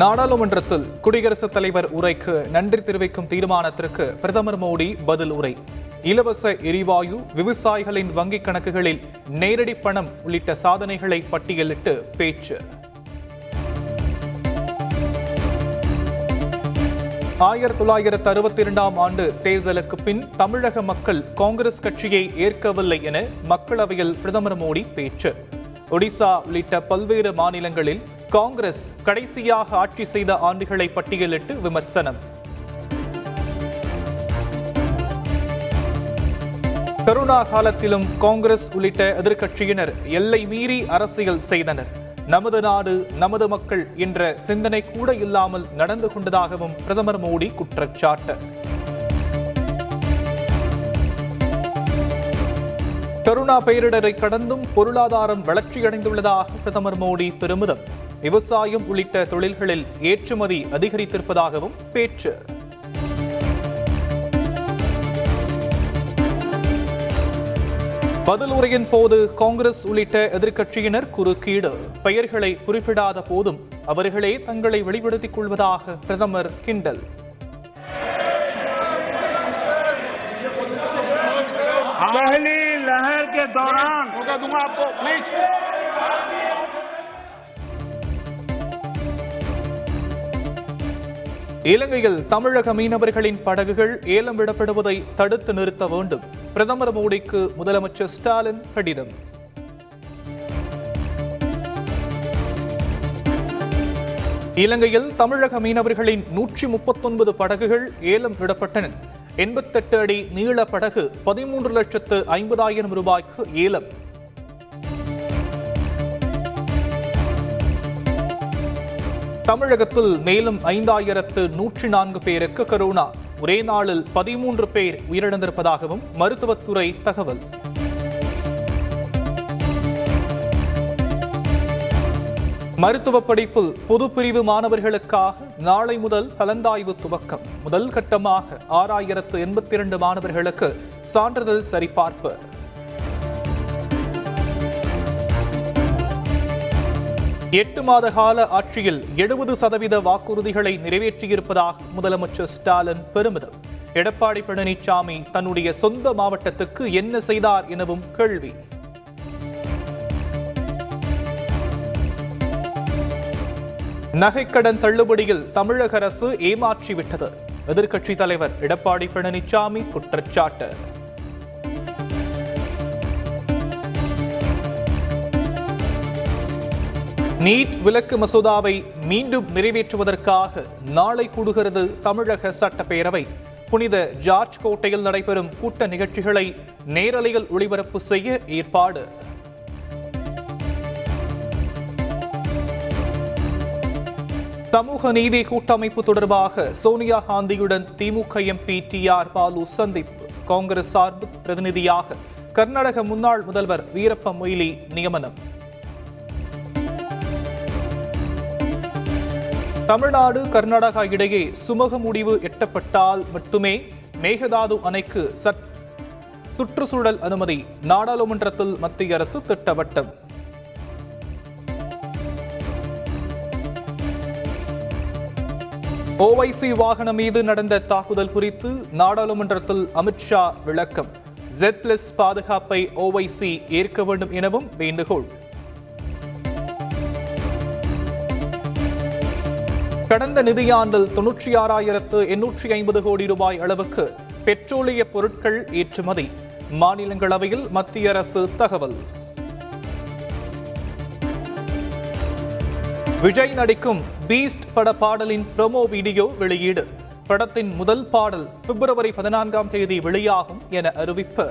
நாடாளுமன்றத்தில் குடியரசுத் தலைவர் உரைக்கு நன்றி தெரிவிக்கும் தீர்மானத்திற்கு பிரதமர் மோடி பதில் உரை. இலவச எரிவாயு விவசாயிகளின் வங்கிக் கணக்குகளில் நேரடி பணம் உள்ளிட்ட சாதனைகளை பட்டியலிட்டு பேச்சு. ஆயிரத்தி தொள்ளாயிரத்து அறுபத்தி இரண்டாம் ஆண்டு தேர்தலுக்கு பின் தமிழக மக்கள் காங்கிரஸ் கட்சியை ஏற்கவில்லை என மக்களவையில் பிரதமர் மோடி பேச்சு. ஒடிசா உள்ளிட்ட பல்வேறு மாநிலங்களில் காங்கிரஸ் கடைசியாக ஆட்சி செய்த ஆண்டுகளை பட்டியலிட்டு விமர்சனம். கருணா காலத்திலும் காங்கிரஸ் உள்ளிட்ட எதிர்க்கட்சியினர் எல்லை மீறி அரசியல் செய்தனர். நமது நாடு நமது மக்கள் என்ற சிந்தனை கூட இல்லாமல் நடந்து கொண்டதாகவும் பிரதமர் மோடி குற்றச்சாட்டு. கருணா பேரிடரை கடந்தும் பொருளாதாரம் வளர்ச்சியடைந்துள்ளதாக பிரதமர் மோடி பெருமிதம். விவசாயம் உள்ளிட்ட தொழில்களில் ஏற்றுமதி அதிகரித்திருப்பதாகவும் பேச்சு பதில் உரையின் போது காங்கிரஸ் உள்ளிட்ட எதிர்க்கட்சியினர் குறுக்கீடு பெயர்களை குறிப்பிடாத போதும் அவர்களே தங்களை வெளிப்படுத்திக் கொள்வதாக பிரதமர் கிண்டல் पहली लहर के दौरान मौका दूंगा आपको प्लीज இலங்கையில் தமிழக மீனவர்களின் படகுகள் ஏலம் விடப்படுவதை தடுத்து நிறுத்த வேண்டும். பிரதமர் மோடிக்கு முதலமைச்சர் ஸ்டாலின் கடிதம். இலங்கையில் தமிழக மீனவர்களின் நூற்றி முப்பத்தொன்பது படகுகள் ஏலம் விடப்பட்டன. எண்பத்தெட்டு அடி நீள படகு பதிமூன்று லட்சத்து ஐம்பதாயிரம் ரூபாய்க்கு ஏலம். தமிழகத்தில் மேலும் ஐந்தாயிரத்து நூற்றி நான்கு பேருக்கு கரோனா. ஒரே நாளில் பதிமூன்று பேர் உயிரிழந்திருப்பதாகவும் மருத்துவத்துறை தகவல். மருத்துவ படிப்பில் பொது பிரிவு மாணவர்களுக்காக நாளை முதல் கலந்தாய்வு துவக்கம். முதல் கட்டமாக ஆறாயிரத்து எண்பத்தி இரண்டு மாணவர்களுக்கு சான்றிதழ் சரிபார்ப்பு. எட்டு மாத கால ஆட்சியில் எழுபது சதவீத வாக்குறுதிகளை நிறைவேற்றியிருப்பதாக முதலமைச்சர் ஸ்டாலின் பெருமிதம். எடப்பாடி பழனிசாமி தன்னுடைய சொந்த மாவட்டத்துக்கு என்ன செய்தார் எனவும் கேள்வி. நகைக்கடன் தள்ளுபடியில் தமிழக அரசு ஏமாற்றிவிட்டது. எதிர்க்கட்சித் தலைவர் எடப்பாடி பழனிசாமி குற்றச்சாட்டு. நீட் விலக்கு மசோதாவை மீண்டும் நிறைவேற்றுவதற்காக நாளை கூடுகிறது தமிழக சட்டப்பேரவை. புனித ஜார்ஜ் கோட்டையில் நடைபெறும் கூட்ட நிகழ்ச்சிகளை நேரலையில் ஒளிபரப்பு செய்ய ஏற்பாடு. சமூக நீதி கூட்டமைப்பு தொடர்பாக Sonia காந்தியுடன் DMK MP T R Balu சந்திப்பு. காங்கிரஸ் சார்பு பிரதிநிதியாக கர்நாடக முன்னாள் முதல்வர் வீரப்ப மொய்லி நியமனம். தமிழ்நாடு கர்நாடகா இடையே சுமூக முடிவு எட்டப்பட்டால் மட்டுமே மேகதாது அணைக்கு சட் சுற்றுச்சூழல் அனுமதி நாடாளுமன்றத்தில் மத்திய அரசு திட்டவட்டம். ஓவைசி வாகனம் மீது நடந்த தாக்குதல் குறித்து நாடாளுமன்றத்தில் அமித்ஷா விளக்கம். ஜெட் பிளஸ் பாதுகாப்பை ஓவைசி ஏற்க வேண்டும் எனவும் வேண்டுகோள். கடந்த நிதியாண்டில் தொன்னூற்றி ஆறாயிரத்து எண்ணூற்றி ஐம்பது கோடி ரூபாய் அளவுக்கு பெட்ரோலிய பொருட்கள் ஏற்றுமதி. மாநிலங்களவையில் மத்திய அரசு தகவல். விஜய் நடிக்கும் பீஸ்ட் பட பாடலின் ப்ரோமோ வீடியோ வெளியீடு. படத்தின் முதல் பாடல் பிப்ரவரி பதினான்காம் தேதி வெளியாகும் என அறிவிப்பு.